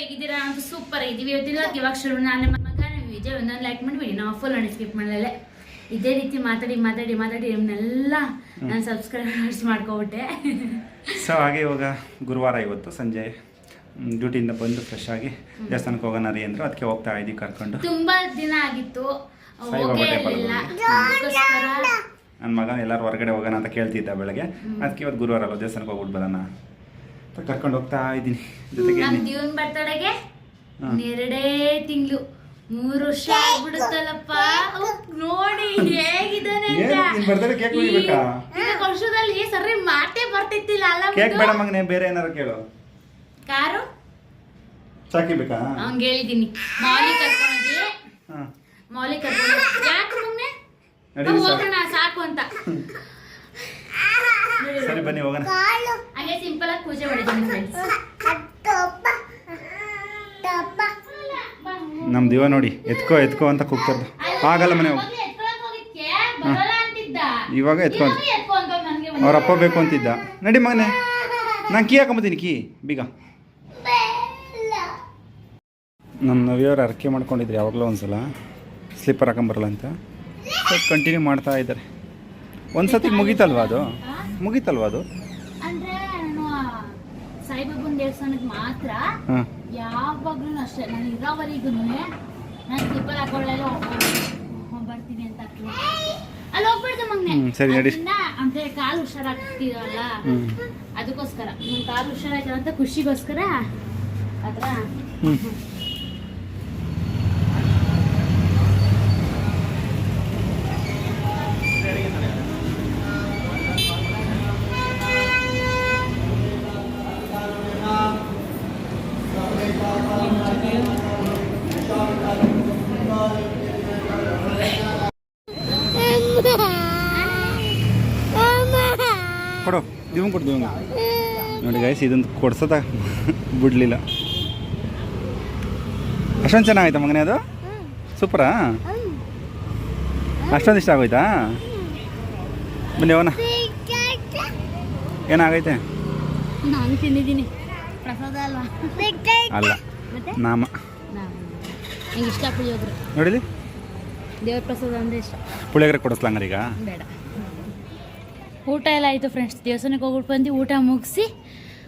ಹೇಗಿದ್ದೀರಾ ಅಂತ ಸೂಪರ್ ಆಗಿದ್ದೀವಿ. ಇವತ್ತಿನ ಇವಾಗ ಶುರು ನಾನು ನಮ್ಮ ಮಗ ನಮ್ಮ ವಿಜಯ್ ಒಂದೊಂದು ಲೈಕ್ ಮಾಡಿಬಿಡಿ. ನಾವು ಫುಲ್ ಅಣ್ಣ ಸ್ಕಿಪ್ ಮಾಡಲೇ ಇದೇ ರೀತಿ ಮಾತಾಡಿ ಮಾತಾಡಿ ಮಾತಾಡಿ ನಿಮ್ಮನ್ನೆಲ್ಲ ನಾನು ಸಬ್ಸ್ಕ್ರೈಬರ್ಸ್ ಮಾಡ್ಕೊಬಿಟ್ಟೆ. ಸೊ ಹಾಗೆ ಇವಾಗ ಗುರುವಾರ ಇವತ್ತು ಸಂಜೆ ಡ್ಯೂಟಿಯಿಂದ ಬಂದು ಫ್ರೆಶ್ ಆಗಿ ದೇವಸ್ಥಾನಕ್ಕೆ ಹೋಗೋಣ ರೀ ಅಂದ್ರೆ. ಅದಕ್ಕೆ ಹೋಗ್ತಾ ಇದ್ದೀವಿ ಕರ್ಕೊಂಡು. ತುಂಬಾ ದಿನ ಆಗಿತ್ತು. ಹೋಗೇ ಅದಕ್ಕೋಸ್ಕರ ನನ್ನ ಮಗ ಎಲ್ಲರೂ ಹೊರಗಡೆ ಹೋಗೋಣ ಅಂತ ಕೇಳ್ತಿದ್ದ ಬೆಳಗ್ಗೆ. ಅದಕ್ಕೆ ಇವತ್ತು ಗುರುವಾರ ಅಲ್ಲ ದೇವಸ್ಥಾನಕ್ಕೆ ಹೋಗ್ಬಿಟ್ಟು ಬರೋಣ? ಕರ್ಕೊಂಡು ಹೋಗ್ತಾ ಇದ್ದೀನಿ. ಜೊತೆಗೆ ನಮ್ ದಿವನ್ ಬರ್ತಡೆಗೆ. ಎರಡೇ ತಿಂಗಳು. ಮೂರು ವರ್ಷ ಆಗ್ಬಿಡುತ್ತಲ್ಲಪ್ಪ. ನೋಡಿ ಹೇಗಿದ್ದಾನೆ ನಿನ್ birthday ಈ- ಈಗ ವರ್ಷದಲ್ಲಿ ಸರಿ ಮಾತೇ ಬರ್ತಿತ್ತಿಲ್ಲ ಅಲ್ಲ ಕೇಕ್? ಬೇಡ. ಮಗನೇ ಬೇರೆ ಏನಾರು ಕೇಳು. ಕಾರು? ಚಾಕಿ ಬೇಕಾ? ಹಂಗ ಹೇಳಿದೀನಿ ಮೌಲಿ ಕರ್ಕೊಂಡೋಗಿ ಮಾಲಿ ಮೌಲಿ ಕರ್ಕೊಂಡು ಯಾಕೆ ಮೊನ್ನೆ ನಡೀರಿ ಹೋಗೋಣ ಸಾಕು ಅಂತ. ಸರಿ ಬನ್ನಿ ಹೋಗೋಣ. ಹಂಗೆ ಸಿಂಪಲ್ ಆಗಿ ಪೂಜೆ ಮಾಡಿದ್ದೀನಿ ಫ್ರೆಂಡ್ಸ್ ನಮ್ಮ ದಿವ ನೋಡಿ ಎತ್ಕೋ ಎತ್ಕೋ ಅಂತ ಕೂಗ್ತಾರ್ದು. ಆಗಲ್ಲ ಮನೆ ಹೋಗಿ. ಇವಾಗ ಎತ್ಕೊ ಅಂತ. ಅವ್ರ ಅಪ್ಪ ಬೇಕು ಅಂತಿದ್ದ. ನಡಿ ಮಗನೆ. ನಾನು ಕೀ ಹಾಕೊಂಬತ್ತೀನಿ ಕೀ. ಬೀಗ. ನಮ್ಮ ನವಿಯವ್ರು ಅರಕೆ ಮಾಡ್ಕೊಂಡಿದ್ರು ಯಾವಾಗಲೂ ಒಂದ್ಸಲ. ಸ್ಲಿಪ್ಪರ್ ಹಾಕೊಂಬರಲ್ಲ ಅಂತ. ಕಂಟಿನ್ಯೂ ಮಾಡ್ತಾ ಇದ್ದಾರೆ. ಒಂದು ಸತಿ ಮುಗೀತಲ್ವಾ ಅದು? ಮುಗೀತಲ್ವಾ ಅದು? ಅಂದ್ರೆ ನಾನು ಸಾಯಿಬಾಬನ್ ದೇವಸ್ಥಾನಕ್ಕೆ ಮಾತ್ರ ಹಾಂ. ಯಾವಾಗ್ಲೂ ಅಷ್ಟೇ. ನಾನು ಇರೋವರೆಗೂ ನಾನು ಸ್ಲಿಪ್ಪರ್ ಹಾಕೊಳ್ಳೆಲ್ಲ ಬರ್ತೀನಿ ಅಂತ. ಅಲ್ಲಿ ಹೋಗ್ಬಾರ್ದು ಮಗ್ನೆ. ಹ್ಮ್, ಸರಿ, ನಡಿ. ಅದ್ರಿಂದ ಅಂದ್ರೆ ಕಾಲು ಹುಷಾರಾಗ್ತೀವಲ್ಲ ಹ್ಞೂ ಅದಕ್ಕೋಸ್ಕರ. ನಿಮ್ ಕಾಲು ಹುಷಾರಾಯ್ತಲ್ಲ ಅಂತ ಖುಷಿಗೋಸ್ಕರ ಅದ್ರ ಹ್ಞೂ ದಿವಂಗ್ ಕೊಡ್ತೀವಿ ದಿವಂಗ್ ನೋಡಿ ಗೈಸ್ ಇದೊಂದು ಕೊಡ್ಸದ ಬಿಡ್ಲಿಲ್ಲ. ಅಷ್ಟೊಂದು ಚೆನ್ನಾಗೈತ ಮಗನೇ ಅದು? ಸೂಪರಾ? ಅಷ್ಟೊಂದು ಇಷ್ಟ ಆಗೋಯ್ತಾ? ಬನ್ನಿ ಅವನ ಏನಾಗೈತೆ? ನಾನು ತಿಂದಿದ್ದೀನಿ. ಪ್ರಸಾದ ಅಲ್ಲ ಮತ್ತೆ? ನಾಮ. ನಂಗೆ ಇಷ್ಟ ಪುಳಿಯೋಗ್ರೆ. ನೋಡಿಲಿ ದೇವ್ರ ಪ್ರಸಾದ ಅಂದ್ರೆ ಇಷ್ಟ. ಪುಳಿಯೋಗರೆ ಕೊಡಿಸ್ಲಂಗಾರ ಈಗ? ಬೇಡ. ಊಟ ಎಲ್ಲ ಆಯಿತು ಫ್ರೆಂಡ್ಸ್ ದೇವಸ್ಥಾನಕ್ಕೆ ಹೋಗ್ಬಿಟ್ಟು ಬಂದು ಊಟ ಮುಗಿಸಿ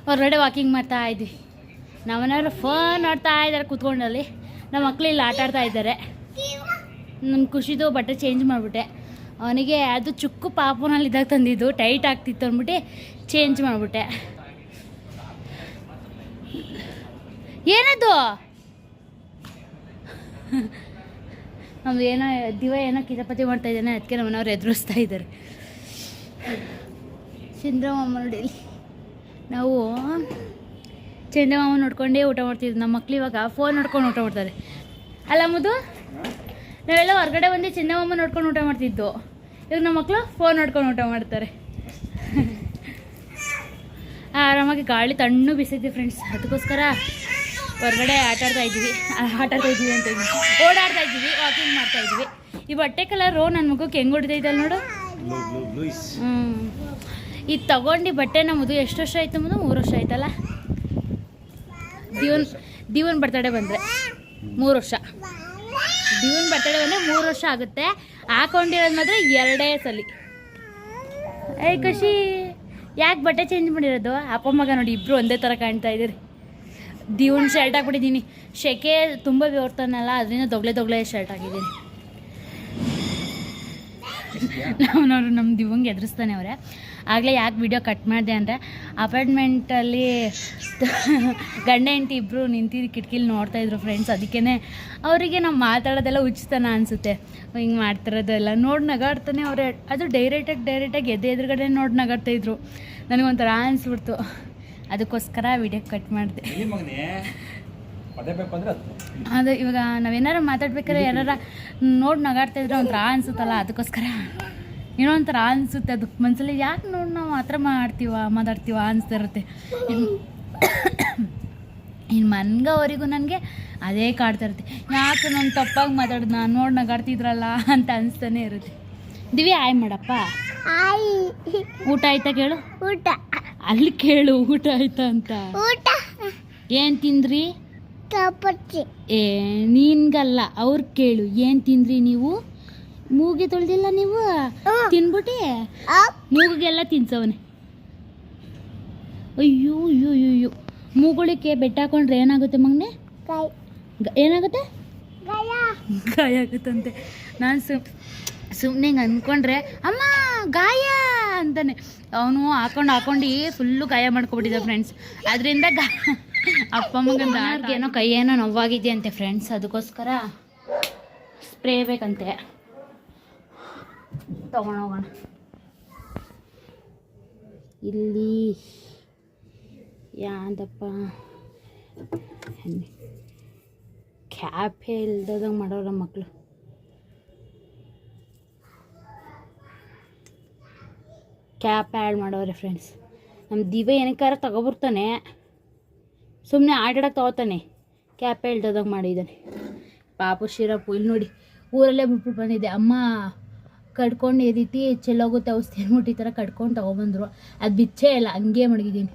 ಹೊರಗಡೆ ವಾಕಿಂಗ್ ಮಾಡ್ತಾ ಇದ್ವಿ. ನಮ್ಮನೆಯವರು ಫೋನ್ ನೋಡ್ತಾ ಇದ್ದಾರೆ ಕೂತ್ಕೊಂಡಲ್ಲಿ. ನಮ್ಮ ಮಕ್ಳು ಇಲ್ಲಿ ಆಟ ಆಡ್ತಾ ಇದ್ದಾರೆ. ನನ್ನ ಖುಷಿದು ಬಟ್ಟೆ ಚೇಂಜ್ ಮಾಡಿಬಿಟ್ಟೆ. ಅವನಿಗೆ ಅದು ಚುಕ್ಕು ಪಾಪನಲ್ಲಿ ಇದ್ದಾಗ ತಂದಿದ್ದು ಟೈಟ್ ಆಗ್ತಿತ್ತು ಅಂದ್ಬಿಟ್ಟು ಚೇಂಜ್ ಮಾಡಿಬಿಟ್ಟೆ. ಏನದು? ನಮ್ದು ಏನೋ, ದಿವ ಏನೋ ಕಿತಾಪತಿ ಮಾಡ್ತಾ ಇದ್ದಾನೆ, ಅದಕ್ಕೆ ನಮ್ಮನವ್ರು ಎದುರಿಸ್ತಾ ಇದ್ದಾರೆ. ಚಂದ್ರಮಾಮ ನೋಡಿ. ನಾವು ಚಂದ್ರಮಾಮ ನೋಡ್ಕೊಂಡೇ ಊಟ ಮಾಡ್ತಿದ್ವಿ. ನಮ್ಮ ಮಕ್ಳು ಇವಾಗ ಫೋನ್ ನೋಡ್ಕೊಂಡು ಊಟ ಮಾಡ್ತಾರೆ. ಅಲ್ಲ ಮುದು ನಾವೆಲ್ಲ ಹೊರಗಡೆ ಬಂದು ಚಂದ್ರಮಾಮ ನೋಡ್ಕೊಂಡು ಊಟ ಮಾಡ್ತಿದ್ದು. ಇವಾಗ ನಮ್ಮ ಮಕ್ಕಳು ಫೋನ್ ನೋಡ್ಕೊಂಡು ಊಟ ಮಾಡ್ತಾರೆ. ಆರಾಮಾಗಿ ಗಾಳಿ ತಣ್ಣು ಬಿಸೈತಿ ಫ್ರೆಂಡ್ಸ್ ಅದಕ್ಕೋಸ್ಕರ ಹೊರಗಡೆ ಆಟ ಆಡ್ತಾ ಇದ್ದೀವಿ ಆ, ಆಟ ಆಡ್ತಾ ಇದ್ದೀವಿ ಅಂತ. ಓಡಾಡ್ತಾ ಇದ್ದೀವಿ ವಾಕಿಂಗ್ ಮಾಡ್ತಾ ಇದ್ದೀವಿ ಈ ಬಟ್ಟೆ ಕಲರು ನನ್ನ ಮಗುಗೆ ಹೆಂಗೆ ಹೊಡಿತೈತಲ್ಲ ನೋಡು. ಇದು ತಗೊಂಡು ಬಟ್ಟೆ ನಮ್ಮದು ಎಷ್ಟು ವರ್ಷ ಆಯ್ತು ಮುಂದೆ ಮೂರು ವರ್ಷ ಆಯ್ತಲ್ಲ? ದೀವನ್ ದೀವನ್ ಬರ್ತಡೆ ಬಂದರೆ. ಮೂರು ವರ್ಷ. ದೀವನ್ ಬರ್ತಡೆ ಬಂದರೆ ಮೂರು ವರ್ಷ ಆಗುತ್ತೆ. ಹಾಕೊಂಡಿರೋದು ಮಾತ್ರ ಎರಡೇ ಸಲ. ಏ ಖುಷಿ. ಯಾಕೆ ಬಟ್ಟೆ ಚೇಂಜ್ ಮಾಡಿರೋದು? ಅಪ್ಪ ಮಗ ನೋಡಿ ಇಬ್ಬರು ಒಂದೇ ಥರ ಕಾಣ್ತಾ ಇದ್ದೀರಿ. ದೀವನ್ ಶರ್ಟ್ ಹಾಕ್ಬಿಟ್ಟಿದ್ದೀನಿ. ಶೆಕೆ ತುಂಬ ಬೆವರ್ತಾನಲ್ಲ ಅದರಿಂದ ದೊಗ್ಲೆ ದೊಗ್ಲೆ ಶರ್ಟ್ ಹಾಕಿದ್ದೀನಿ. ನಾವು ನೋಡು ನಮ್ಮ ದಿವಂಗೆ ಎದುರಿಸ್ತಾನೆ ಅವರೇ. ಆಗಲೇ ಯಾಕೆ ವಿಡಿಯೋ ಕಟ್ ಮಾಡಿದೆ ಅಂದರೆ ಅಪಾರ್ಟ್ಮೆಂಟಲ್ಲಿ ಗಂಡ, ಹೆಂಡತಿ ಇಬ್ಬರು ನಿಂತಿದ್ದು ಕಿಟಕಿಲಿ ನೋಡ್ತಾಯಿದ್ರು ಫ್ರೆಂಡ್ಸ್ ಅದಕ್ಕೇ ಅವರಿಗೆ ನಾವು ಮಾತಾಡೋದೆಲ್ಲ ಉಚಿತನ ಅನಿಸುತ್ತೆ. ಹಿಂಗೆ ಮಾಡ್ತಿರೋದೆಲ್ಲ ನೋಡಿ ನಗಾಡ್ತಾನೆ ಅವರೇ. ಅದು ಡೈರೆಕ್ಟಾಗಿ ಡೈರೆಕ್ಟಾಗಿ ಎದೆ ಎದುರುಗಡೆ ನೋಡಿ ನಗಾಡ್ತಾಯಿದ್ರು ನನಗೊಂಥರ ಅನಿಸ್ಬಿಡ್ತು. ಅದಕ್ಕೋಸ್ಕರ ವಿಡಿಯೋ ಕಟ್ ಮಾಡಿದೆ. ಅದೇ ಬೇಕು ಅಂದ್ರೆ ಅದು. ಇವಾಗ ನಾವೇನಾರ ಮಾತಾಡ್ಬೇಕಾದ್ರೆ ಯಾರ ನೋಡಿ ನಗಾಡ್ತಾ ಇದ್ರೆ ಒಂಥರ ಅನ್ಸುತ್ತಲ್ಲ ಅದಕ್ಕೋಸ್ಕರ. ಏನೋ ಒಂಥರ ಅನ್ಸುತ್ತೆ ಅದು. ಮನಸ್ಸಲ್ಲಿ ಯಾಕೆ ನೋಡಿ ನಾವು ಆ ಥರ ಮಾಡ್ತೀವ ಮಾತಾಡ್ತೀವ ಅನಿಸ್ತಾ ಇರುತ್ತೆ. ಇನ್ನು ಮನ್ಗ ಮನ್ಗವರೆಗೂ ನನಗೆ ಅದೇ ಕಾಡ್ತಾ ಇರುತ್ತೆ. ಯಾಕೆ ನಾನು ತಪ್ಪಾಗಿ ಮಾತಾಡ್ದೆ ನಾನು ನೋಡಿ ನಗಾಡ್ತಿದ್ರಲ್ಲ ಅಂತ ಅನಿಸ್ತಾನೆ ಇರುತ್ತೆ. ದಿವಿ ಆಯ್ ಮಾಡಪ್ಪ. ಊಟ ಆಯ್ತಾ ಕೇಳು? ಊಟ. ಅಲ್ಲಿ ಕೇಳು ಊಟ ಆಯ್ತಾ ಅಂತ. ಊಟ. ಏನು ತಿಂದ್ರಿ? ಏ ನೀನ್ಗಲ್ಲ ಅವ್ರು ಕೇಳು ಏನು ತಿಂದ್ರಿ ನೀವು? ಮೂಗಿ ತೊಳ್ದಿಲ್ಲ ನೀವು? ತಿನ್ಬಿಟ್ಟಿ? ಮೂಗಿಗೆಲ್ಲ ತಿನ್ಸವನೆ. ಅಯ್ಯೋ ಅಯ್ಯೋ ಅಯ್ಯೋ ಅಯ್ಯೋ. ಮೂಗುಳಿಗೆ ಬೆಟ್ಟ ಹಾಕೊಂಡ್ರೆ ಏನಾಗುತ್ತೆ ಮಗನೆ? ಏನಾಗುತ್ತೆ? ಗಾಯ. ಆಗುತ್ತಂತೆ. ನಾನು ಸುಮ್ ಸುಮ್ಮನೆ ಹಿಂಗೆ ಅಂದ್ಕೊಂಡ್ರೆ ಅಮ್ಮ ಗಾಯ! ಅಂತಾನೆ. ಅವನು ಹಾಕೊಂಡು ಹಾಕೊಂಡು ಫುಲ್ಲು ಗಾಯ ಮಾಡ್ಕೊಬಿಟ್ಟಿದ್ದ ಫ್ರೆಂಡ್ಸ್ ಅದರಿಂದ ಗಾ ಅಪ್ಪ ಮಗನ ಏನೋ ಕೈ ಏನೋ ನೋವಾಗಿದೆಯಂತೆ ಫ್ರೆಂಡ್ಸ್ ಅದಕ್ಕೋಸ್ಕರ ಸ್ಪ್ರೇ ಬೇಕಂತೆ. ತಗೊಂಡೋಗೋಣ. ಇಲ್ಲಿ ಯಾವುದಪ್ಪ? ಕ್ಯಾಪೇ ಇಲ್ದದಂಗೆ ಮಾಡೋರ ಮಕ್ಕಳು ಕ್ಯಾಪ್ ಆ್ಯಡ್ ಮಾಡೋರೆ ಫ್ರೆಂಡ್ಸ್ ನಮ್ಮ ದಿವ್ಯ ಏನಕ್ಕಾರ ತಗೊಬರ್ತಾನೆ. ಸುಮ್ಮನೆ ಆಟಾಡಕ್ಕೆ ತಗೋತಾನೆ. ಕ್ಯಾಪೆ ಇಲ್ದದಂಗೆ ಮಾಡಿದ್ದಾನೆ ಪಾಪ ಶಿರಪ್ಪು ಇಲ್ಲಿ ನೋಡಿ, ಊರಲ್ಲೇ ಬಿಟ್ಬಿಟ್ಟು ಬಂದಿದ್ದೆ. ಅಮ್ಮ ಕಡ್ಕೊಂಡು ಈ ರೀತಿ ಚೆಲ್ಲೋಗುತ್ತೆ ಔಷಧಿ ಅಂದ್ಬಿಟ್ಟು ಈ ಥರ ಕಟ್ಕೊಂಡು ತೊಗೊಬಂದರು. ಅದು ಬಿಚ್ಚೇ ಇಲ್ಲ, ಹಂಗೆ ಮಡಗಿದ್ದೀನಿ.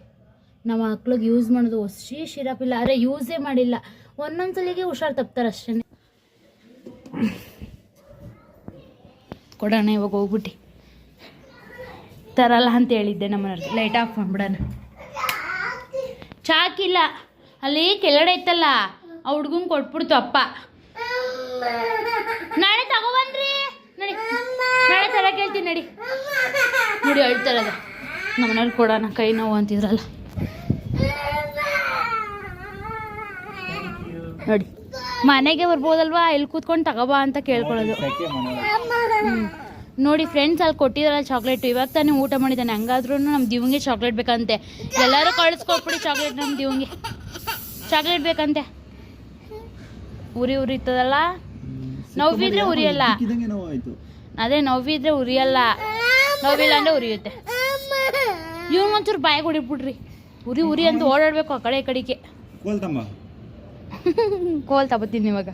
ನಮ್ಮ ಮಕ್ಳಿಗೆ ಯೂಸ್ ಮಾಡೋದು ಹೊಸಿ ಶಿರಪ್ ಇಲ್ಲ. ಆದರೆ ಯೂಸೇ ಮಾಡಿಲ್ಲ. ಒಂದೊಂದು ಸಲಿಗೆ ಹುಷಾರು ತಪ್ತಾರೆ ಅಷ್ಟೇ. ಕೊಡೋಣ, ಇವಾಗ ಹೋಗ್ಬಿಟ್ಟು. ತರಲ್ಲ ಅಂತ ಹೇಳಿದ್ದೆ ನಮ್ಮ ಲೈಟ್ ಆಫ್ ಮಾಡ್ಬಿಡೋಣ. ಚಾಕಿಲ್ಲ. ಅಲ್ಲಿ ಕೆಳಗಡೆ ಇತ್ತಲ್ಲ, ಆ ಹುಡ್ಗಂಗೆ ಕೊಟ್ಬಿಡ್ತು ಅಪ್ಪ. ನಾಳೆ ತಗೊಬನ್ರಿ ನಡಿ. ನಾಳೆ ತರ ಕೇಳ್ತೀನಿ, ನಡಿ. ನೋಡಿ ಅಳ್ತಾರದ ನಮ್ಮನೇಲಿ ಕೊಡೋಣ, ಕೈ ನೋವು ಅಂತಿದ್ರಲ್ಲ. ನೋಡಿ, ಮನೆಗೆ ಬರ್ಬೋದಲ್ವಾ? ಇಲ್ಲಿ ಕೂತ್ಕೊಂಡು ತಗೋಬಾ ಅಂತ ಕೇಳ್ಕೊಳ್ಳೋದು. ನೋಡಿ ಫ್ರೆಂಡ್ಸ್ ಅಲ್ಲಿ ಕೊಟ್ಟಿದಾರಲ್ಲ ಚಾಕ್ಲೇಟ್ ಇವಾಗ ತಾನೇ ಊಟ ಮಾಡಿದ್ದಾನೆ. ಹಂಗಾದ್ರೂ ನಮ್ಮ ದಿವಂಗೆ ಚಾಕ್ಲೇಟ್ ಬೇಕಂತೆ. ಎಲ್ಲರೂ ಕಳಿಸ್ಕೊಟ್ಬಿಡಿ ಚಾಕ್ಲೇಟ್ ನಮ್ಮ ದಿವಂಗೆ. ಚಾಕ್ಲೇಟ್ ಬೇಕಂತೆ. ಉರಿ ಉರಿತದಲ್ಲ? ನೋವಿದ್ರೆ ಉರಿಯಲ್ಲ. ಅದೇ ನೋವಿದ್ರೆ ಉರಿಯಲ್ಲ. ನೋವಿಲ್ಲ ಅಂದ್ರೆ ಉರಿಯುತ್ತೆ. ಇವ್ನ ಒಂಚೂರು ಬಾಯಿಗೆ ಕುಡಿಬಿಡ್ರಿ ಉರಿ ಉರಿ ಅಂತ ಓಡಾಡ್ಬೇಕು ಆ ಕಡೆ ಈ ಕಡೆಗೆ. ಕೋಲ್ ತಗೋತೀನಿ ಇವಾಗ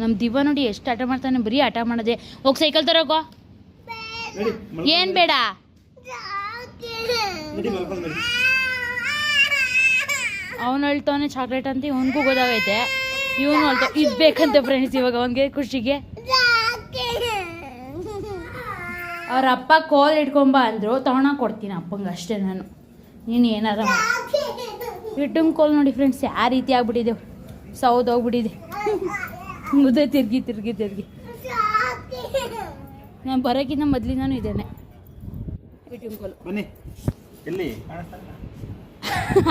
ನಮ್ಮ ದಿವ ನೋಡಿ ಎಷ್ಟು ಆಟ ಮಾಡ್ತಾನೆ ಬರೀ ಆಟ ಮಾಡದೆ. ಹೋಗಿ ಸೈಕಲ್ ತರೋಕ ಏನು ಬೇಡ? ಅವನು ಹೇಳ್ತಾವನೆ ಚಾಕ್ಲೇಟ್ ಅಂತ, ಇವನಿಗೂ ಗೊತ್ತಾಗೈತೆ. ಇವನು ಹೇಳ್ತಾ ಇದು ಬೇಕಂತೆ ಫ್ರೆಂಡ್ಸ್ ಇವಾಗ ಅವನಿಗೆ ಖುಷಿಗೆ. ಅವ್ರ ಅಪ್ಪ ಕೋಲ್ ಇಟ್ಕೊಂಬ ಅಂದರು ತಗೊಳಕ್ ಕೊಡ್ತೀನಿ ಅಪ್ಪಂಗೆ ಅಷ್ಟೇ ನಾನು. ನೀನು ಏನಾರ ಇಟ್ಟಂಗೆ ಕೋಲ್ ನೋಡಿ ಫ್ರೆಂಡ್ಸ್ ಯಾವ ರೀತಿ ಆಗ್ಬಿಟ್ಟಿದೆ. ಸೌದ್ ಹೋಗ್ಬಿಟ್ಟಿದೆ. ಮುದ್ದೆ ತಿರ್ಗಿ ತಿರ್ಗಿ ತಿರ್ಗಿ. ನಾನು ಬರೋಕ್ಕಿಂತ ಮೊದಲಿಂದನೂ ಇದ್ದೇನೆ ಇಟ್ಟಂಗೆ ಕೋಲು ಬನ್ನಿ. ಎಲ್ಲಿ?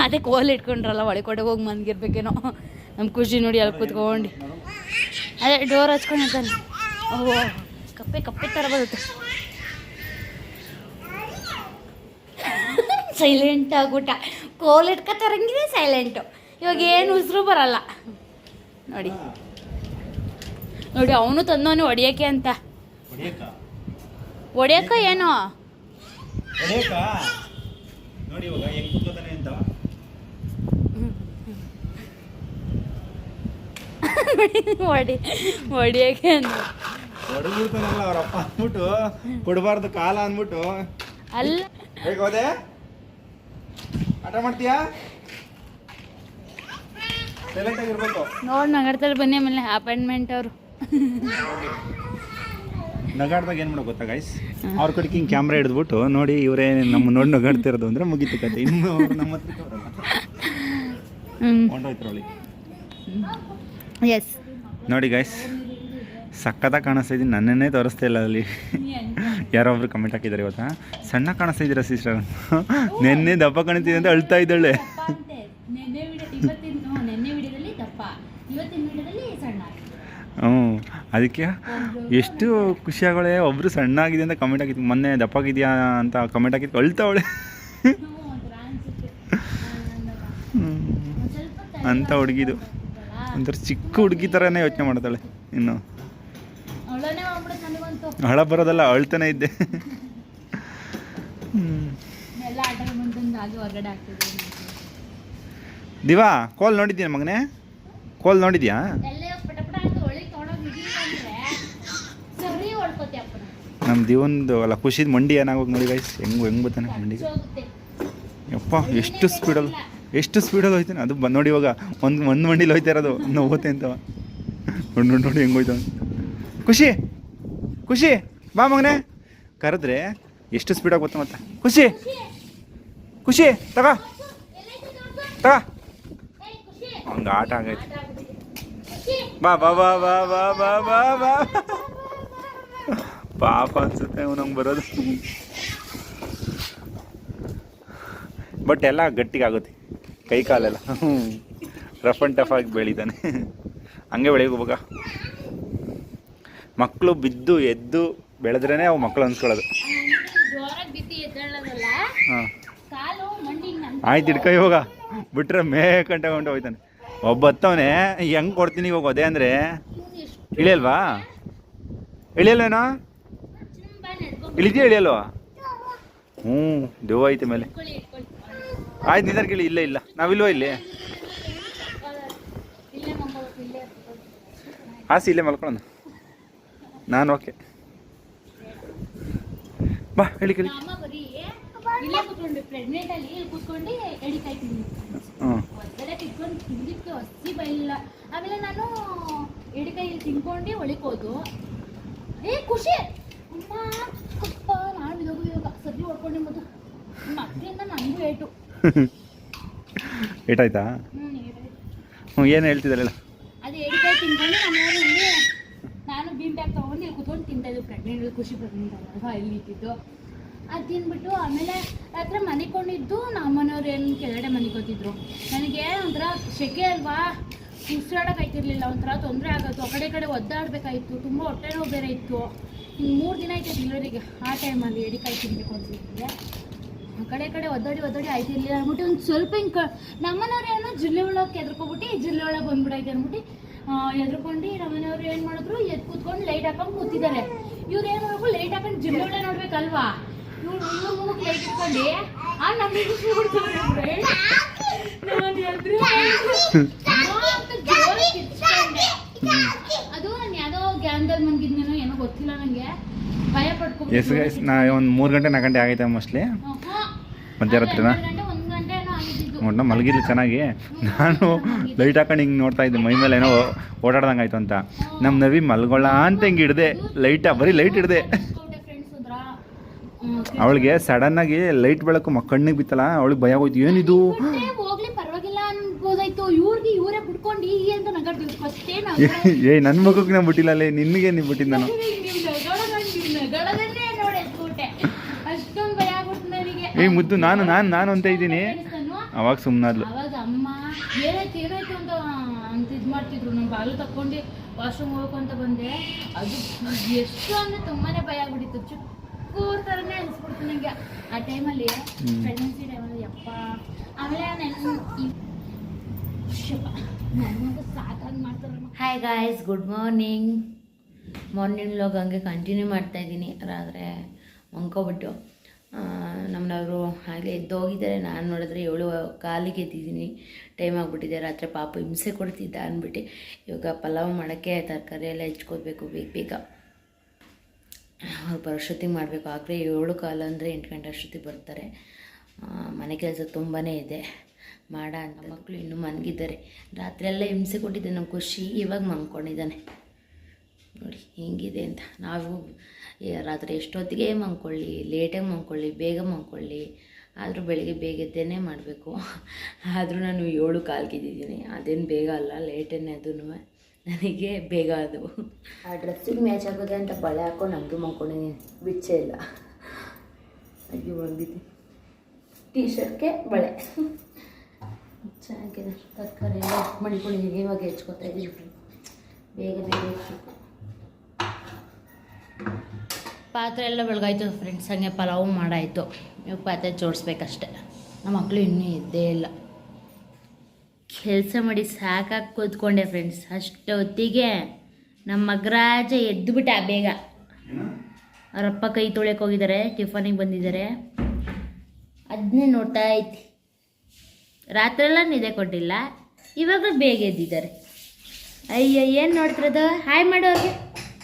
ಅದೇ ಕೋಲ್ ಇಟ್ಕೊಂಡ್ರಲ್ಲ ಒಳಗಡೆ ಹೋಗಿ ಮಂದಿರ್ಬೇಕೇನೋ ನಮ್ಮ ಖುಷಿ ನೋಡಿ ಅಲ್ಲಿ ಕುತ್ಕೊಂಡು. ಅದೇ ಡೋರ್ ಹಚ್ಕೊಂಡಿರ್ತಾನೆ ಓಹೋ ಕಪ್ಪೆ ಕಪ್ಪೆ ಥರ ಬರುತ್ತೆ. ಸೈಲೆಂಟ್ ಆಗುಟ ಕೋಲ್ ಇಟ್ಕೊತಾರಂಗಿದೆ ಸೈಲೆಂಟು ಇವಾಗ ಏನು ಉಸಿರು ಬರಲ್ಲ. ನೋಡಿ. ನೋಡಿ ಅವನು ತಂದವನು ಹೊಡಿಯೋಕೆ ಅಂತ. ಹೊಡಿಯೋಕ ಏನೋ? ನೋಡಿ ಇವಾಗ ಹೆಂಗ್ ಕೂತ್ಕೋತಾನೆ ಅಂತ ಹೊಡಿ ಹೊಡಿಯೋಕೆ ಅಂತ ಹೊಡೆದ್ಬಿಡ್ತಾನಲ್ಲ ಅವ್ರ ಅಪ್ಪ ಅಂದ್ಬಿಟ್ಟು ಕೊಡಬಾರ್ದು ಕಾಲ ಅಂದ್ಬಿಟ್ಟು. ಅಲ್ಲ. ಹೇಗೆ ಹೋದೆ ಆಟ ಮಾಡ್ತೀಯಾ? ಸೈಲೆಂಟ್ ಆಗಿರ್ಬೇಕು ನೋಡಿ ನಗಡ್ತಾರೆ ಬನ್ನಿ ಆಮೇಲೆ ಅಪಾಯಿಂಟ್ಮೆಂಟ್ ಅವರು. ನಗಾಡ್ದಾಗ ಏನು ಮಾಡೋ ಗೊತ್ತಾ ಗೈಸ್ ಅವ್ರ ಕಡೆಗೆ ಹಿಂಗೆ ಕ್ಯಾಮ್ರಾ ಹಿಡಿದ್ಬಿಟ್ಟು ನೋಡಿ ಇವರೇ ನಮ್ಮ ನೋಡಿ ನಗಾಡ್ತಿರೋದು ಅಂದ್ರೆ ಮುಗೀತು ಕತೆ. ಇನ್ನು ನಮ್ಮ ಹ್ಮ್. ಬರಲ್ಲ ಹ್ಞೂ ಹೊಂಟೋಯ್ತು ಎಸ್ ನೋಡಿ ಗೈಸ್ ಸಕ್ಕತ್ತಾಗಿ ಕಾಣಿಸ್ತಾ ಇದ್ದೀನಿ ನನ್ನನ್ನೇ ತೋರಿಸ್ತಾ ಇಲ್ಲ ಅಲ್ಲಿ. ಯಾರೊಬ್ರು ಕಮೆಂಟ್ ಹಾಕಿದ್ದಾರೆ ಇವತ್ತ ಸಣ್ಣ ಕಾಣಿಸ್ತಾ ಇದ್ದೀರಾ ಸಿಸ್ಟರ್ ನೆನ್ನೆ ದಪ್ಪ ಕಾಣಿಸ್ತಿದೆ ಅಂತ ಅಳ್ತಾ ಇದ್ದಾಳೆ. ದಪ್ಪ ಹ್ಞೂ ಅದಕ್ಕೆ ಎಷ್ಟು ಖುಷಿಯಾಗಳೆ ಒಬ್ಬರು ಸಣ್ಣ ಆಗಿದೆ ಅಂತ ಕಮೆಂಟ್ ಹಾಕಿತ್ತು ಮೊನ್ನೆ ದಪ್ಪಾಗಿದೆಯಾ ಅಂತ ಕಮೆಂಟ್ ಹಾಕಿತ್ತು ಅಳ್ತಾವಳೆ. ಅಂತ ಹುಡುಗಿದು. ಒಂಥರ ಚಿಕ್ಕ ಹುಡುಗಿ ಥರನೇ ಯೋಚನೆ ಮಾಡ್ತಾಳೆ ಇನ್ನು. ಹಳ ಬರೋದಲ್ಲ ಅಳ್ತಾನೆ ಇದ್ದೆ. ದಿವಾ ಕೋಲ್ ನೋಡಿದ್ಯಾ ಮಗನೇ? ಕೋಲ್ ನೋಡಿದ್ಯಾ? ಅಂದ್ರೆ. ನಮ್ಮ ದಿವಂದು ಅಲ್ಲ ಖುಷಿದ್ ಮಂಡಿ ಏನಾಗೋಗಿ ನೋಡಿ ಗೈಸ್ ಹೆಂಗ್ ಹೆಂಗ್ ಬರ್ತಾನೆ ಮಂಡಿ ಯಪ್ಪ ಎಷ್ಟು ಸ್ಪೀಡಲ್ಲಿ ಎಷ್ಟು ಸ್ಪೀಡಲ್ಲಿ ಹೋಯ್ತಾನೆ? ಅದು ಬಂದು ನೋಡಿ ಇವಾಗ ಒಂದು ಒಂದು ಮಂಡಿಲಿ ಹೋಯ್ತಾ ಇರೋದು. ನೋವುತ್ತೆ ಅಂತ. ನೋಡಿ ನೋಡಿ ನೋಡಿ ಹೆಂಗೆ ಹೋಯ್ತಾವ ಖುಷಿ ಖುಷಿ, ಬಾ ಮಗನೇ. ಕರೆದ್ರೆ ಎಷ್ಟು ಸ್ಪೀಡಾಗಿ ಗೊತ್ತ ಮತ್ತೆ? ಖುಷಿ ಖುಷಿ, ತಗ ತಗ. ಹಂಗೆ ಆಟ ಆಗೈತೆ ಬಾ ಬಾ ಬಾ ಬಾ ಬಾ ಬಾ ಬಾ ಬಾ. ಪಾಪ ಅನ್ಸುತ್ತೆ ಹಂಗೆ ಬರೋದು. ಬಟ್ ಎಲ್ಲ ಗಟ್ಟಿಗಾಗುತ್ತೆ ಕೈ ಕಾಲೆಲ್ಲ. ರಫ್ ಆ್ಯಂಡ್ ಟಫ್ ಆಗಿ ಬೆಳೀತಾನೆ. ಹಂಗೆ ಬೆಳಿಬೇಕು ಮಕ್ಕಳು ಬಿದ್ದು ಎದ್ದು ಬೆಳೆದ್ರೇ ಅವು ಮಕ್ಕಳು ಅನ್ಸ್ಕೊಳ್ಳೋದು. ಆಯ್ತು ಹಿಡ್ಕೊ ಇವಾಗ. ಬಿಟ್ರೆ ಮೇ ಕಂಟ ಹೊಂಟು ಹೋಯ್ತಾನೆ ಒಬ್ಬ ಹತ್ತವನೆ ಹೆಂಗೆ ಕೊಡ್ತೀನಿ ಇವಾಗ ಅದೇ ಅಂದರೆ? ಇಳಿಯಲ್ವಾ? ಇಳಿಯಲ್ವೇನೋ ಇಳಿತೀಯ ಇಳಿಯಲ್ವಾ? ಹ್ಞೂ ದೇವ ಐತೆ ಮೇಲೆ. ಆಯ್ತು ನಿಧಾನ ಕೇಳಿ ಇಲ್ಲ ಇಲ್ಲ. ನಾವಿಲ್ವಾ ಇಲ್ಲಿ? ಇಲ್ಲೇ ಮಲ್ಕೋಬೇಕು ಇಲ್ಲೇ ಹಾಸಿ ಇಲ್ಲೇ ಮಲ್ಕೊಳ್ಳೋಣ. ನಾನು ಓಕೆ. ಬಾ ಹೇಳಿ ಕೇಳಿ. ಅಮ್ಮ ಬರೀ ಇಲ್ಲೇ ಕೂತ್ಕೊಂಡು ಪ್ರೆಗ್ನೆಂಟ್ ಅಲ್ಲಿ ಇಲ್ಲಿ. ಕೂತ್ಕೊಂಡು ಎಡಿಕಾಯಿ ತಿಂದಿ ಹ್ಞೂ ಆಮೇಲೆ ನಾನು ಎಡಿಕಾಯಿ ತಿನ್ಕೊಂಡು ಒಳಿಕೋದು ಏ ಖುಷಿ! ಅಮ್ಮ ಅಪ್ಪ ನಾನು ಇವಾಗ. ಸದ್ಯ ಹೊಡ್ಕೊಂಡೆ ಮತ್ತು. ಮಕ್ಕಳಿಂದ ನನಗೂ ಏಟು ಏಟಾಯ್ತಾ? ಹ್ಞೂ ಏನು ಹೇಳ್ತಿದ್ದಾರಲ್ಲ ಅದು ಎಡಿಕಾಯಿ ತಿನ್ಕೊಂಡು ನಮ್ಮ ಇಲ್ಲಿ ನಾನು ಬೀಮ್ ಬ್ಯಾಗ್ ತೊಗೊಂಡು ಇಲ್ಲಿ ಕುತ್ಕೊಂಡು ತಿಂತಾ ಇದ್ದು. ಪ್ರೆಗ್ನೆಂಟ್ ಖುಷಿ ಅಲ್ವಾ ಇಲ್ಲಿ ಇಟ್ಟಿದ್ದು ಅದು ತಿಂದ್ಬಿಟ್ಟು ಆಮೇಲೆ ರಾತ್ರಿ ಮನಿಕೊಂಡಿದ್ದು ನಮ್ಮ ಮನೆಯವ್ರು ಏನು ಕೆಳಗಡೆ ಮನಿಕೋತಿದ್ರು. ನನಗೆ ಒಂಥರ ಸೆಕೆ ಅಲ್ವಾ ಉಸಿರಾಡಕ್ಕೆ ಆಯ್ತಿರ್ಲಿಲ್ಲ ಒಂಥರ ತೊಂದರೆ ಆಗೋದು ಆ ಕಡೆ ಕಡೆ ಒದ್ದಾಡಬೇಕಾಯಿತು, ತುಂಬ ಹೊಟ್ಟೆ ನೋವು ಬೇರೆ ಇತ್ತು. ಮೂರು ದಿನ ಆಯ್ತು ಡೆಲಿವರಿಗೆ ಆ ಟೈಮಲ್ಲಿ ಎಡಿಕಾಯಿ ತಿನ್ನಬೇಕು ಅಂತ ಆ ಕಡೆ ಕಡೆ ಒದ್ದಾಡಿ ಒದ್ದಾಡಿ ಆಯ್ತಿರ್ಲಿಲ್ಲ ಅಂದ್ಬಿಟ್ಟು ಒಂದು ಸ್ವಲ್ಪ ಹಿಂಗೆ ಕ ನಮ್ಮನೆಯವ್ರು ಏನೋ ಜಿಲ್ಲೆ ಒಳಗೆ ಎದ್ರಕೊಬಿಟ್ಟು ಜಿಲ್ಲೆ ಒಳಗೆ ಬಂದ್ಬಿಡೈತೆ ಅಂದ್ಬಿಟ್ಟು ಎದ್ರಕೊಂಡು ನಮ್ಮನೆಯವ್ರು ಏನು ಮಾಡಿದ್ರು ಎದ್ದು ಕೂತ್ಕೊಂಡು ಲೈಟ್ ಹಾಕೊಂಡು ಕೂತಿದ್ದಾರೆ. ಇವ್ರು ಏನು ಮಾಡ್ಬೇಕು ಲೈಟ್ ಹಾಕೊಂಡು ಜಿಲ್ಲೆ ಒಳಗೆ ನೋಡ್ಬೇಕಲ್ವಾ? ಇವ್ರು ಇವ್ರ ಮುಖಕ್ಕೆ ಲೈಟ್ ಇಟ್ಕೊಂಡು ಆ ನಮಗೆ ಅದು ನಾನು ಯಾವುದೋ ಗ್ಯಾನ್ದಲ್ಲಿ ಮನ್ಗಿದ್ನೇನೋ ಏನೋ ಗೊತ್ತಿಲ್ಲ ನನಗೆ ಭಯ ಪಡ್ಕೊಂಡು ಎಸ್ ಗೈಸ್ ನಾ ಒಂದು ಮೂರು ಗಂಟೆ ನಾಲ್ಕು ಗಂಟೆ ಆಗೈತೆ ಮೋಸ್ಟ್ಲಿ ಮಧ್ಯರಾತ್ರಿನಾ? ಒಟ್ಟು ಮಲಗಿರ್ಲಿ ಚೆನ್ನಾಗಿ. ನಾನು ಲೈಟ್ ಹಾಕೊಂಡು ಹಿಂಗೆ ನೋಡ್ತಾ ಇದ್ದೆ ಮೈ ಮೇಲೆ ಏನೋ ಓಡಾಡ್ದಂಗೆ ಆಯ್ತು ಅಂತ. ನಮ್ಮ ನವಿ ಮಲ್ಗೊಳ್ಳ ಅಂತ ಹಿಂಗೆ ಹಿಡ್ದೆ ಲೈಟ ಬರೀ ಲೈಟ್ ಹಿಡ್ದೆ. ಅವಳಿಗೆ ಸಡನ್ನಾಗಿ ಲೈಟ್ ಬೆಳಕು ಮಕ್ಕಣ್ಣಿಗೆ ಕಣ್ಣಿಗೆ ಬಿತ್ತಲ್ಲ ಅವಳಿಗೆ ಭಯ ಹೋಯ್ತು ಏನಿದು? ಏಯ್ ನನ್ನ ಮಗಕ್ಕೆ ನಾನು ಬಿಟ್ಟಿಲ್ಲ ಅಲ್ಲೇ ನಿನಗೆ ನೀವು ಬಿಟ್ಟಿದ್ದು ನಾನು ನೀವು ನಗಾಡೋದು ನೀವು ನಗಾಡೋದನ್ನೇ ನೋಡಿ ಎದ್ಬಿಟ್ಟೆ ಅಷ್ಟೊಂದು ಭಯ ಆಗ್ಬಿಡ್ತು ನನಗೆ ಏ ಮುದ್ದು ನಾನು ನಾನು ನಾನು ಅಂತ ಇದ್ದೀನಿ. ಅವಾಗ ಸುಮ್ಮನಾದ್ಲು ಅವಾಗ ಅಮ್ಮ ಏನಾಯ್ತು ಏನಾಯ್ತು ಅಂತ ಅಂತ ಇದು ಮಾಡ್ತಿದ್ರು. ನಾನು ಬಾಗಿಲು ತಕ್ಕೊಂಡು ವಾಶ್ರೂಮ್ ಹೋಗ್ಬೇಕು ಅಂತ ಬಂದೆ. ಅದು ಎಷ್ಟು ಅಂದ್ರೆ ತುಂಬಾನೇ ಭಯ ಆಗ್ಬಿಟ್ಟಿತ್ತು. ಚಿಕ್ಕ ಥರನೇ ಅನಿಸ್ಬಿಡ್ತು ನನಗೆ ಆ ಟೈಮಲ್ಲಿ ಪ್ರೆಗ್ನೆನ್ಸಿ ಟೈಮಲ್ಲಿ ಯಪ್ಪ. ಆಮೇಲೆ ನನಗೆ ಸಾಕಾಗಿ ಮಾಡ್ತಾರೆ hi guys good morning morning log ಹಂಗೆ ಕಂಟಿನ್ಯೂ ಮಾಡ್ತಾ ಇದ್ದೀನಿ. ರಾತ್ರಿ ಮಂಕೋಬಿಟ್ಟು ನಮ್ಮನವರು ಆಗಲೇ ಎದ್ದೋಗಿದ್ದಾರೆ. ನಾನು ನೋಡಿದ್ರೆ ಏಳು ಕಾಲಿಗೆ ಎದ್ದಿದ್ದೀನಿ. ಟೈಮ್ ಆಗಿಬಿಟ್ಟಿದೆ. ರಾತ್ರಿ ಪಾಪ ಹಿಂಸೆ ಕೊಡ್ತಿದ್ದ ಅಂದ್ಬಿಟ್ಟು ಇವಾಗ ಪಲಾವ್ ಮಾಡೋಕ್ಕೆ ತರಕಾರಿ ಎಲ್ಲ ಹೆಚ್ಕೋಬೇಕು ಬೇಗ ಬೇಗ. ಅವ್ರು ಬರೋಷ್ಟೊತ್ತಿಗೆ ಮಾಡಬೇಕು. ಆಗಲೇ ಏಳು ಕಾಲು ಅಂದರೆ ಎಂಟು ಗಂಟೆ ಅಷ್ಟೊತ್ತಿಗೆ ಬರ್ತಾರೆ. ಮನೆ ಕೆಲಸ ತುಂಬಾ ಇದೆ. ಮಾಡ ಅಂತ ಮಕ್ಕಳು ಇನ್ನೂ ಮನಗಿದ್ದಾರೆ. ರಾತ್ರಿ ಎಲ್ಲ ಹಿಂಸೆ ಕೊಟ್ಟಿದ್ದೆ. ನಮ್ಮ ಖುಷಿ ಇವಾಗ ಮನ್ಕೊಂಡಿದ್ದಾನೆ. ನೋಡಿ, ಹೆಂಗಿದೆ ಅಂತ. ನಾವು ರಾತ್ರಿ ಎಷ್ಟೊತ್ತಿಗೆ ಮಲ್ಕೊಳ್ಳಿ ಲೇಟಾಗಿ ಮಲ್ಕೊಳ್ಳಿ, ಬೇಗ ಮಂಕೊಳ್ಳಿ ಆದರೂ ಬೆಳಗ್ಗೆ ಬೇಗ ಮಾಡಬೇಕು. ಆದರೂ ನಾನು ಏಳು ಕಾಲ್ಗಿದ್ದೀನಿ ಅದೇನು ಬೇಗ ಅಲ್ಲ ಲೇಟೇನೆ ಅದೂ ನನಗೆ ಬೇಗ ಅದು. ಆ ಡ್ರೆಸ್ಸಿಗೆ ಮ್ಯಾಚ್ ಆಗೋದೆ ಅಂತ ಬಳೆ ಹಾಕೊಂಡು ನಮಗೂ ಮಲ್ಕೊಂಡಿದ್ದೀನಿ ಬಿಚ್ಚೇ ಇಲ್ಲ. ಅಯ್ಯೋ ಒಣಗಿದ್ದೀನಿ ಟೀ ಶರ್ಟ್ಗೆ ಬಳೆ. ಚೆನ್ನಾಗಿದೆ. ತರಕಾರಿ ಎಲ್ಲ ಮಡಿಕೊಂಡಿದ್ದೀನಿ ಇವಾಗ ಹೆಚ್ಕೊತಾ ಇದ್ದೀನಿ. ಬೇಗ ಬೇಗ ಹೆಚ್ಬೇಕು. ಪಾತ್ರೆ ಎಲ್ಲ ಬೆಳಗಾಯ್ತು ಫ್ರೆಂಡ್ಸ್ ಹಂಗೆ ಪಲಾವು ಮಾಡಾಯಿತು. ಇವಾಗ ಪಾತ್ರೆ ಜೋಡಿಸ್ಬೇಕಷ್ಟೆ. ನಮ್ಮ ಮಕ್ಕಳು ಇನ್ನೂ ಇದ್ದೇ ಇಲ್ಲ. ಕೆಲಸ ಮಾಡಿ ಸಾಕಾಗಿ ಕೂತ್ಕೊಂಡೆ ಫ್ರೆಂಡ್ಸ್ ಅಷ್ಟೊತ್ತಿಗೆ ನಮ್ಮ ಮಗರಾಜ ಎದ್ದುಬಿಟ್ಟ ಬೇಗ. ಅವರಪ್ಪ ಕೈ ತೊಳೆಯಕ್ಕೆ ಹೋಗಿದ್ದಾರೆ ಟಿಫನಿಗೆ ಬಂದಿದ್ದಾರೆ. ಅದನ್ನೇ ನೋಡ್ತಾ ಐತಿ ರಾತ್ರೆಲ್ಲ ನಿದ್ದೆ ಕೊಟ್ಟಿಲ್ಲ ಇವಾಗ ಬೇಗ ಎದ್ದಿದ್ದಾರೆ. ಅಯ್ಯೋ ಏನು ನೋಡ್ತಿರೋದು? ಹಾಯ್ ಮಾಡು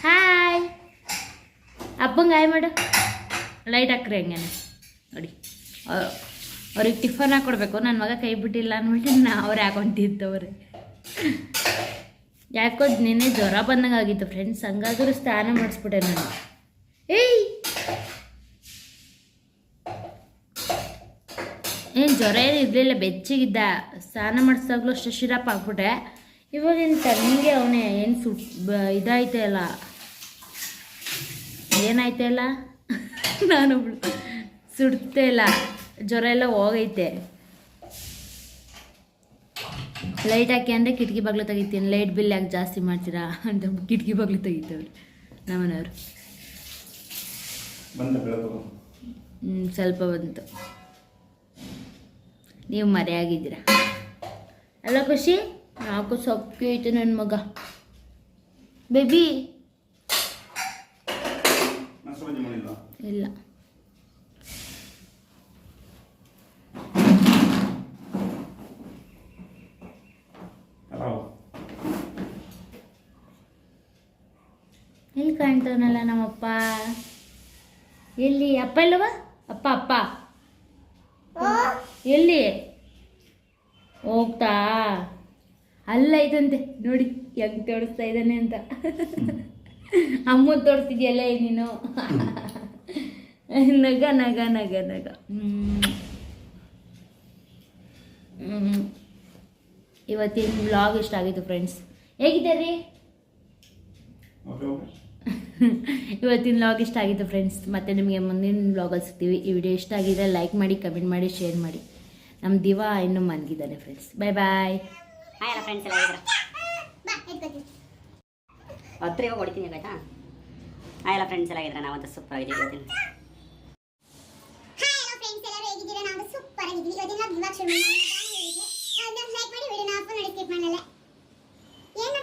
ಹಾಯ್ ಅಪ್ಪಂಗೆ ಹಾಯ್ ಮಾಡು. ಲೈಟ್ ಹಾಕ್ರಿ ಹಂಗೇನೆ. ನೋಡಿ. ಅವ್ರಿಗೆ ಟಿಫನ್ ಹಾಕ್ಕೊಡ್ಬೇಕು ನನ್ನ ಮಗ ಕೈ ಬಿಟ್ಟಿಲ್ಲ ಅಂದ್ಬಿಟ್ಟು ನಾ ಅವ್ರು ಹಾಕೊಂಡಿದ್ದವ್ರೆ ಯಾಕೋ ನಿನ್ನೆ ಜ್ವರ ಬಂದಂಗೆ ಆಗಿತ್ತು ಫ್ರೆಂಡ್ಸ್ ಹಂಗಾದ್ರೂ ಸ್ನಾನ ಮಾಡಿಸ್ಬಿಟ್ಟೆ ನಾನು. ಏಯ್! ಏನು ಜ್ವರ ಏನು ಇರಲಿಲ್ಲ ಬೆಚ್ಚಗಿದ್ದ. ಸ್ನಾನ ಮಾಡಿಸ್ದಾಗ್ಲೂ ಅಷ್ಟು ಶಿರಪ್ ಹಾಕ್ಬಿಟ್ಟೆ. ಇವಾಗೇನು ತಣ್ಣಗೆ ಅವನೇ ಏನು ಸುಟ್ ಬ- ಇದಾಯ್ತೆ ಅಲ್ಲ ನಾನು ಸುಡ್ತೇ ಇಲ್ಲ. ಜ್ವರ ಎಲ್ಲ ಹೋಗೈತೆ. ಲೈಟ್ ಹಾಕಿ ಅಂದರೆ ಕಿಟಕಿ ಬಾಗಿಲು ತೆಗಿತೀನಿ. ಲೈಟ್ ಬಿಲ್ ಯಾಕೆ ಜಾಸ್ತಿ ಮಾಡ್ತೀರಾ ಅಂತ ಕಿಟಕಿ ಬಾಗಿಲು ತೆಗಿತವ್ರು ನಮ್ಮನೆಯವರು ಹ್ಞೂ ಸ್ವಲ್ಪ ಬಂತು. ನೀವು ಮರೆಯಾಗಿದ್ದೀರ? ಅಲ್ಲ ಖುಷಿ? ನಾಲ್ಕು ಸೊಪ್ಪು ಐತೆ ನನ್ನ ಮಗ. ಬೇಬಿ ಪಲಾವ್ ಎಲ್ಲಿ ಕಾಣ್ತವನಲ್ಲ ನಮ್ಮಪ್ಪ? ಎಲ್ಲಿ? ಅಪ್ಪ ಇಲ್ಲವ ಅಪ್ಪ ಅಪ್ಪ. ಎಲ್ಲಿ? ಹೋಗ್ತಾ? ಅಲ್ಲ ಇದಂತೆ. ನೋಡಿ ಹೆಂಗ್ ತೋರಿಸ್ತಾ ಇದ್ದಾನೆ ಅಂತ. ಅಮ್ಮ ತೋರಿಸ್ತಿದ್ಯಲ್ಲ ನೀನು? ನಗ ನಗ ನಗ ನಗ. ಇವತ್ತಿನ ಬ್ಲಾಗ್ ಇಷ್ಟ ಆಗಿತ್ತು ಫ್ರೆಂಡ್ಸ್ ಹೇಗಿದ್ದಾರೆ? ಇವತ್ತಿನ ಬ್ಲಾಗ್ ಇಷ್ಟ ಆಗಿತ್ತು ಫ್ರೆಂಡ್ಸ್ ಮತ್ತೆ ನಿಮಗೆ ಮುಂದಿನ ಬ್ಲಾಗಲ್ಲಿ ಸಿಗ್ತೀವಿ. ಈ ವಿಡಿಯೋ ಇಷ್ಟ ಆಗಿದ್ರೆ ಲೈಕ್ ಮಾಡಿ ಕಮೆಂಟ್ ಮಾಡಿ ಶೇರ್ ಮಾಡಿ. ನಮ್ಮ ದಿವಾ ಇನ್ನೂ ಮನ್ಗಿದ್ದಾನೆ ಫ್ರೆಂಡ್ಸ್ ಬಾಯ್ ಬಾಯ್ ಹತ್ರ ಇವಾಗ ಹೊಡಿತೀನಿ ಆಯ್ತಾ ಹಾಯ್ ಎಲ್ಲ ಫ್ರೆಂಡ್ಸ್ ಎಲ್ಲ ನಾವಂತೂ ಸೂಪರ್ ಆಗಿದ್ದೀವಿ ನಾವು ಸೂಪರ್ ಆಗಿದ್ದೀವಿ ಇವತ್ತಿನ ಬ್ಲಾಗ್ ಶುರು ಮಾಡೋಣ ಲೈಕ್ ಮಾಡಿ ವಿಡಿಯೋನ ಆಫ್ ಮಾಡಿ ಸ್ಕಿಪ್ ಮಾಡಲ್ಲ ಏನು